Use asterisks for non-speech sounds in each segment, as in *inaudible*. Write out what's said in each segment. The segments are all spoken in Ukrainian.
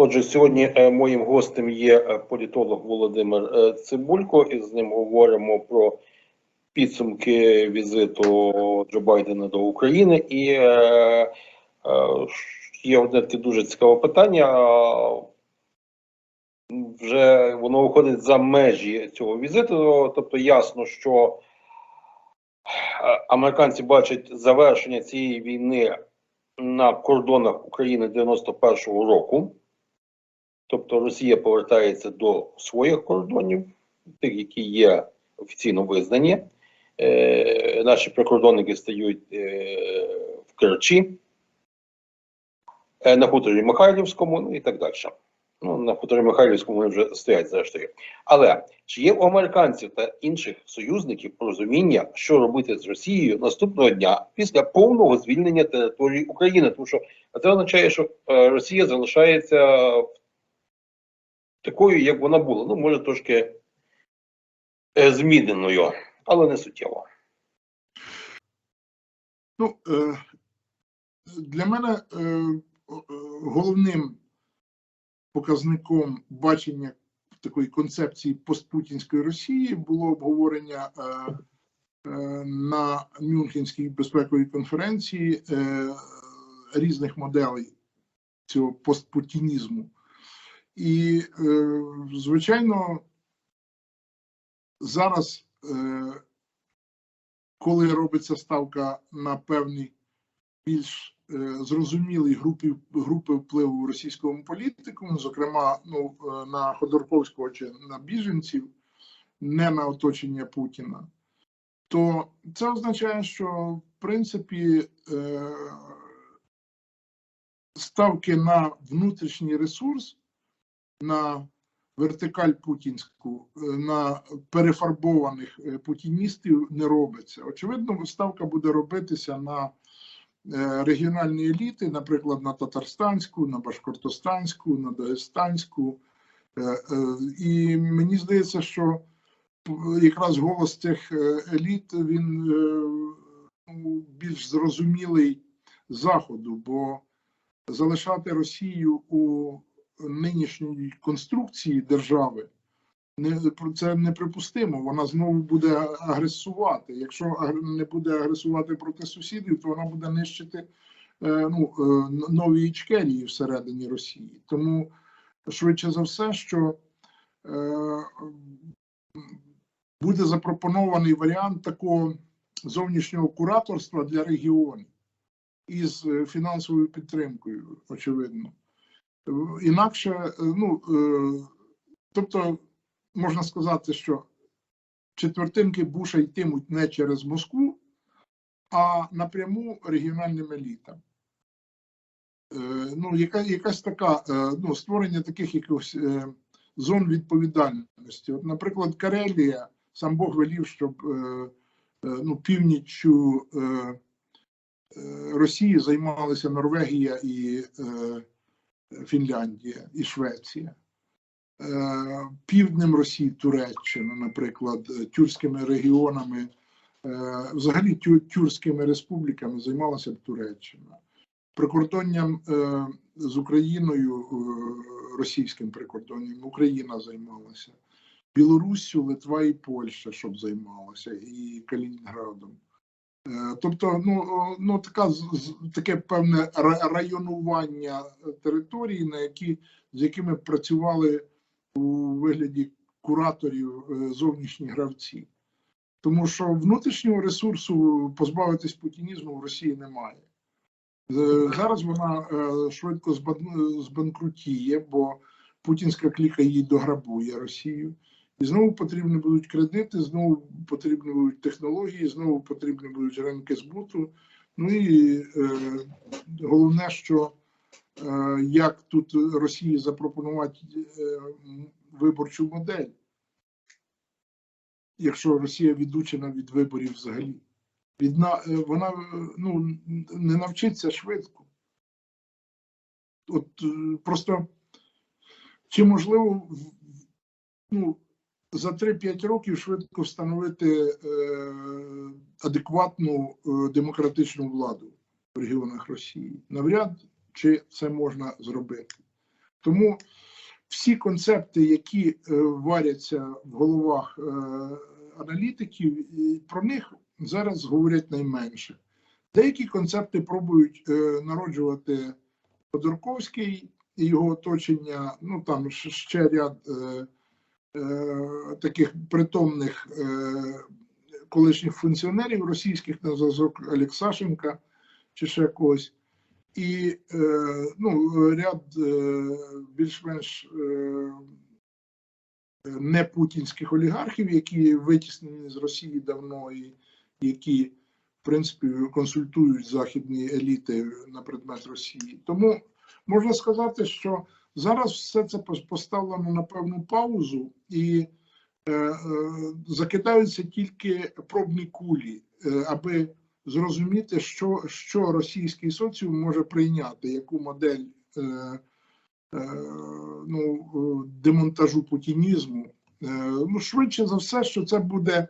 Отже, сьогодні е, моїм гостем є е, політолог Володимир е, Цибулько, і з ним говоримо про підсумки візиту Джо Байдена до України. І є одне таке дуже цікаве питання. Вже воно виходить за межі цього візиту. Тобто ясно, що американці бачать завершення цієї війни на кордонах України 91-го року. Тобто Росія повертається до своїх кордонів, тих, які є офіційно визнані. Е, наші прикордонники стають е, в Керчі, е, на хуторі Михайлівському, ну і так далі. Ну, на хуторі Михайлівському вони вже стоять зрештою. Але чи є у американців та інших союзників розуміння, що робити з Росією наступного дня після повного звільнення території України? Тому що це означає, що е, Росія залишається такою, як вона була. Ну, може, трошки е, зміненою, але не суттєво. Ну, е, для мене е, головним показником бачення такої концепції постпутінської Росії було обговорення на Мюнхенській безпековій конференції різних моделей цього постпутінізму. І, е, звичайно, зараз, е, коли робиться ставка на певні більш е, зрозумілі групи, групи впливу в російському політику, зокрема ну, е, на Ходорковського чи на біженців, не на оточення Путіна, то це означає, що в принципі ставки на внутрішній ресурс, на вертикаль путінську, е, на перефарбованих е, путіністів не робиться. Очевидно, ставка буде робитися на е, регіональні еліти, наприклад, на татарстанську, на башкортостанську, на дагестанську. І мені здається, що якраз голос цих еліт він ну, більш зрозумілий заходу, бо залишати Росію у нинішньої конструкції держави не це неприпустимо. Вона знову буде агресувати. Якщо не буде агресувати проти сусідів, то вона буде нищити е, ну, е, нові ічкерії всередині Росії. Тому швидше за все, що е, буде запропонований варіант такого зовнішнього кураторства для регіонів із фінансовою підтримкою, очевидно. Інакше, е, ну е, тобто, можна сказати, що четвертинки Буша йтимуть не через Москву, а напряму регіональним елітам. Е, Ну, яка, якась така, ну, створення таких якихось зон відповідальності. От, наприклад, Карелія, сам Бог велів, щоб ну, північчю Росії займалися Норвегія і Фінляндія і Швеція. Е, Півднем Росії Туреччина, наприклад, тюркськими регіонами, е, взагалі тюркськими республіками займалася б Туреччина. Прикордонням е, з Україною, російським прикордонням, Україна займалася. Білоруссю, Литва і Польща, щоб займалася, і Калінінградом. Е, Тобто, ну, ну така таке певне районування території, на які з якими працювали у вигляді кураторів е, зовнішні гравці. Тому що внутрішнього ресурсу позбавитись путінізму в Росії немає. Е, Зараз вона е, швидко збанкрутіє, бо путінська кліка її дограбує Росію. І знову потрібні будуть кредити, знову потрібні будуть технології, знову потрібні будуть ринки збуту. Ну і е, головне, що е, як тут Росії запропонувати е, виборчу модель, якщо Росія відучена від виборів взагалі. Відна, е, вона е, ну, не навчиться швидко. От е, просто чи можливо ну, за 3-5 років швидко встановити е, адекватну е, демократичну владу в регіонах Росії? Навряд чи це можна зробити. Тому всі концепти, які е, варяться в головах аналітиків, про них зараз говорять найменше. Деякі концепти пробують народжувати Ходорковський і його оточення, ну там ще ряд таких притомних е, колишніх функціонерів російських на зв'язок Олексашенка чи ще когось. І е, ну, ряд е, більш-менш е, не путінських олігархів, які витіснені з Росії давно, і які, в принципі, консультують західні еліти на предмет Росії. Тому можна сказати, що зараз все це поставлено на певну паузу і е, е, закидаються тільки пробні кулі, е, аби зрозуміти, що, що російський соціум може прийняти, яку модель е, е, ну, е, демонтажу путінізму. Е, ну, швидше за все, що це буде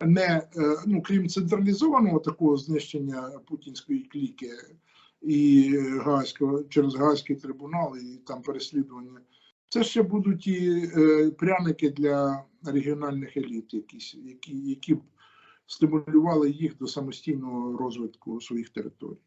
не е, ну, крім централізованого такого знищення путінської кліки і Гаазького через Гаазький трибунал і там переслідування. Це ще будуть і е, пряники для регіональних еліт, якісь, які, які б стимулювали їх до самостійного розвитку своїх територій.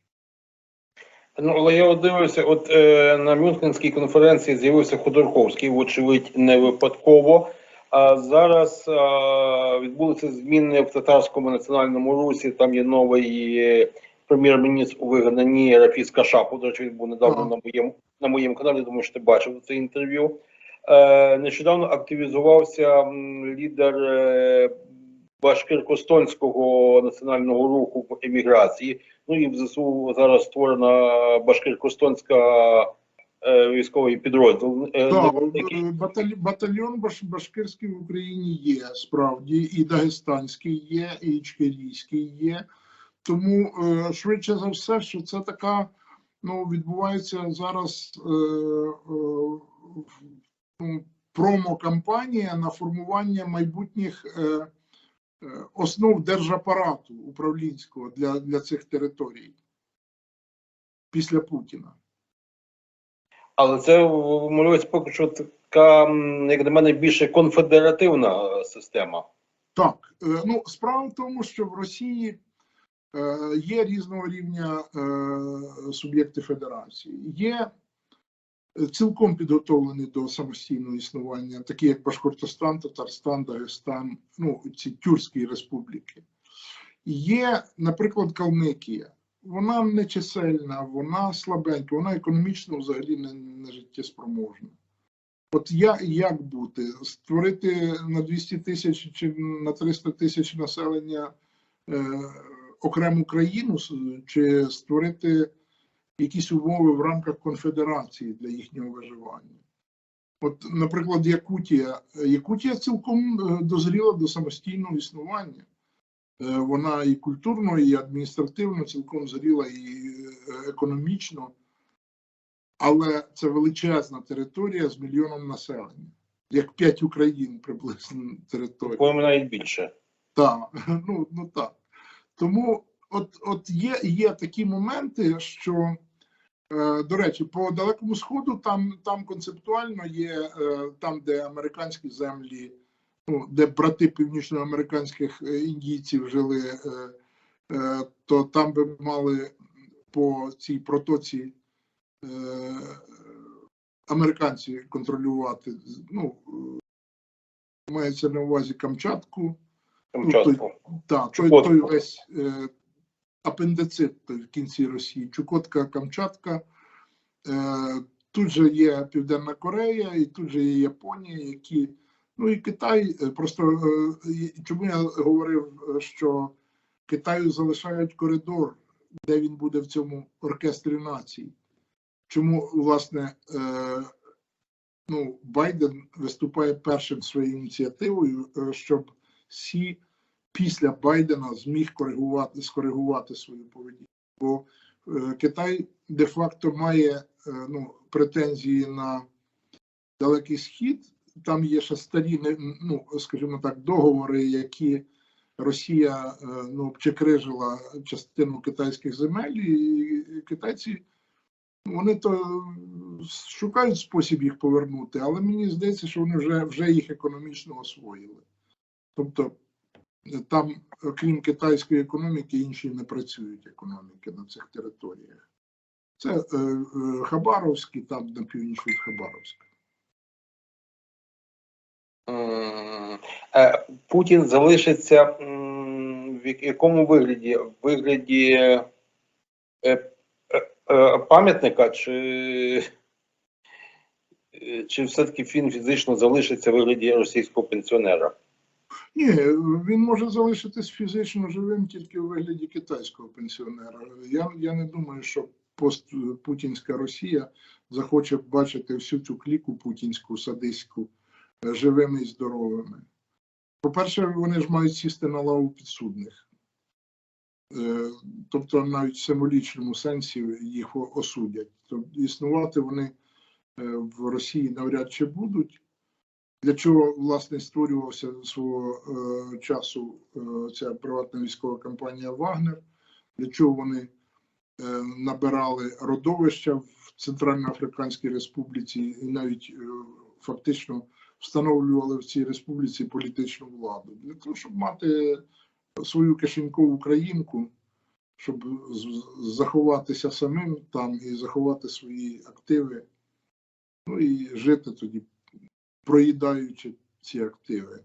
Ну, але я дивився, от е, на Мюнхенській конференції з'явився Ходорковський, вочевидь, не випадково. А зараз е, відбулися зміни в татарському національному русі. Там є новий е, прем'єр-міністр у вигнанні Рафіс Кашапу. До речі, він був недавно на моєму на моєму каналі. Думаю, що ти бачив це інтерв'ю. Е, нещодавно активізувався лідер е, Башкиркостонського національного руху в еміграції. Ну і в ЗСУ зараз створена Башкиркостонська е, військовий підрозділ. е, Так, е, баталь- батальйон баш, башкирський в Україні є справді, і дагестанський є, і ічкерійський є. Тому е, швидше за все, що це така ну, відбувається зараз е, е, ну, промо-кампанія на формування майбутніх е, основ держапарату управлінського для, для цих територій після Путіна. Але це малюється поки що така, як на мене, більше конфедеративна система. Так, ну справа в тому, що в Росії є різного рівня е, суб'єкти федерації. Є е, цілком підготовлені до самостійного існування, такі як Башкортостан, Татарстан, Дагестан, ну ці тюркські республіки. Є, наприклад, Калмикія. Вона не чисельна, вона слабенька, вона економічно взагалі не, не життєспроможна. От я, як бути? Створити на 200 тисяч чи на 300 тисяч населення е, окрему країну, чи створити якісь умови в рамках конфедерації для їхнього виживання? От, наприклад, Якутія. Якутія цілком е, дозріла до самостійного існування. Е, Вона і культурно, і адміністративно цілком зріла, і е, економічно але це величезна територія з мільйоном населення, як п'ять Україн приблизно територія. По-моєму, навіть більше. Так, *laughs* ну, ну так. Тому от, от є, є такі моменти, що, е, до речі, по Далекому Сходу там, там концептуально є е, там, де американські землі, ну, де брати північноамериканських е, індійців жили, то там би мали по цій протоці е, американці контролювати. Ну, мається на увазі Камчатку. Камчатку. Так, той, Чукотку. той весь е, апендицит той в кінці Росії, Чукотка, Камчатка. Е, тут же є Південна Корея, і тут же є Японія, які. Ну і Китай. е, Просто е, чому я говорив, е, що Китаю залишають коридор, де він буде в цьому оркестрі націй. Чому, власне, е, ну, Байден виступає першим своєю ініціативою, щоб Сі після Байдена зміг коригувати, скоригувати свою поведінку. Бо е, Китай де-факто має е, ну, претензії на Далекий Схід. Там є ще старі, ну, скажімо так, договори, які Росія е, ну, обчекрижила частину китайських земель, і китайці вони то шукають спосіб їх повернути, але мені здається, що вони вже, вже їх економічно освоїли. Тобто там, окрім китайської економіки, інші не працюють економіки на цих територіях. Це е, е, Хабаровський, там на північ від Хабаровська. Е, Путін залишиться в якому вигляді? В вигляді е, е, пам'ятника, чи, чи все-таки він фізично залишиться в вигляді російського пенсіонера? Ні, він може залишитись фізично живим тільки у вигляді китайського пенсіонера. Я, я не думаю, що постпутінська Росія захоче бачити всю цю кліку путінську, садистську, е, живими і здоровими. По-перше, вони ж мають сісти на лаву підсудних. Е, Тобто навіть в символічному сенсі їх осудять. Тобто існувати вони е, в Росії навряд чи будуть. Для чого власне створювався свого е, часу е, ця приватна військова компанія Вагнер? Для чого вони е, набирали родовища в Центральноафриканській Республіці і навіть е, фактично встановлювали в цій республіці політичну владу? Для того, щоб мати свою кишенькову країнку, щоб заховатися самим там і заховати свої активи, ну і жити тоді проїдаючи ці активи.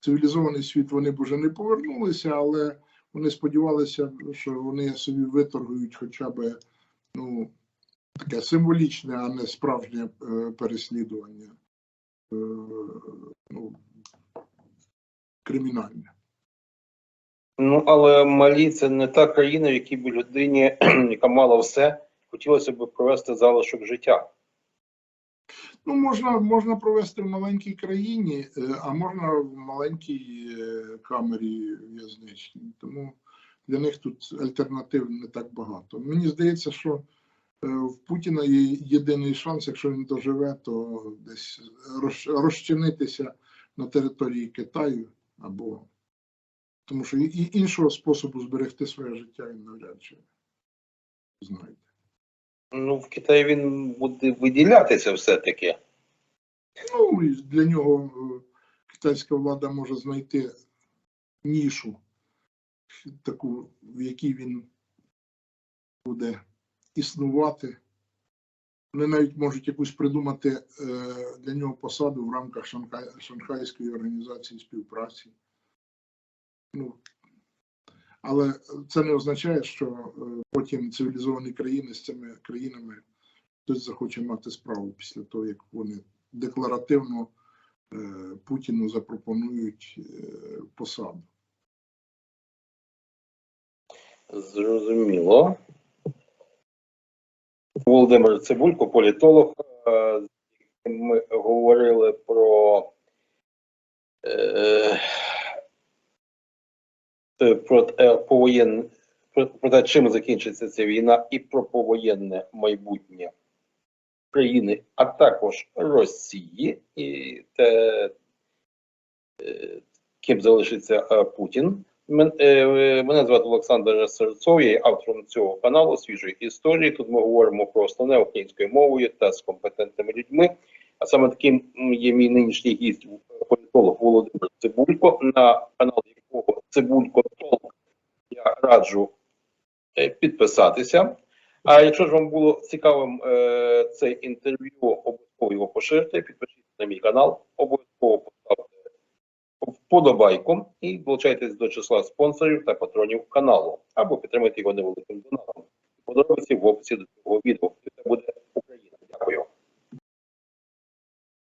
Цивілізований світ вони б уже не повернулися, але вони сподівалися, що вони собі виторгують хоча б ну, таке символічне, а не справжнє е, переслідування е, ну, кримінальне. Ну, але Малі це не та країна, в якій би людині, *clears throat* яка мала все, хотілося б провести залишок життя. Ну, можна, можна провести в маленькій країні, е, а можна в маленькій е, камері в'язничній. Тому для них тут альтернатив не так багато. Мені здається, що е, в Путіна є єдиний шанс, якщо він доживе, то десь розчинитися на території Китаю або тому що іншого способу зберегти своє життя він навряд чи знайде. Ну, в Китаї він буде виділятися все-таки. Ну, і для нього е, китайська влада може знайти нішу, таку, в якій він буде існувати. Вони навіть можуть якусь придумати е, для нього посаду в рамках Шанхай, Шанхайської організації співпраці. Ну, але це не означає, що е, потім цивілізовані країни з цими країнами хтось захоче мати справу після того, як вони декларативно е, Путіну запропонують е, посаду. Зрозуміло. Володимир Цибулько, політолог. Ми говорили про, про, е, повоєн, про, про те, чим закінчиться ця війна, і про повоєнне майбутнє країни, а також Росії, і те, е, ким залишиться е, Путін. Мене звати Олександр Серцов, я є автором цього каналу свіжої історії. Тут ми говоримо про основне українською мовою та з компетентними людьми. А саме таким є мій нинішній гість політолог Володимир Цибулько, на канал якого Цибулько Толк я раджу е, підписатися. А якщо ж вам було цікавим е, це інтерв'ю, обов'язково його поширте, підпишіться на мій канал, обов'язково поставте вподобайку і долучайтесь до числа спонсорів та патронів каналу, або підтримайте його невеликим донатом. Подробиці в описі до цього відео.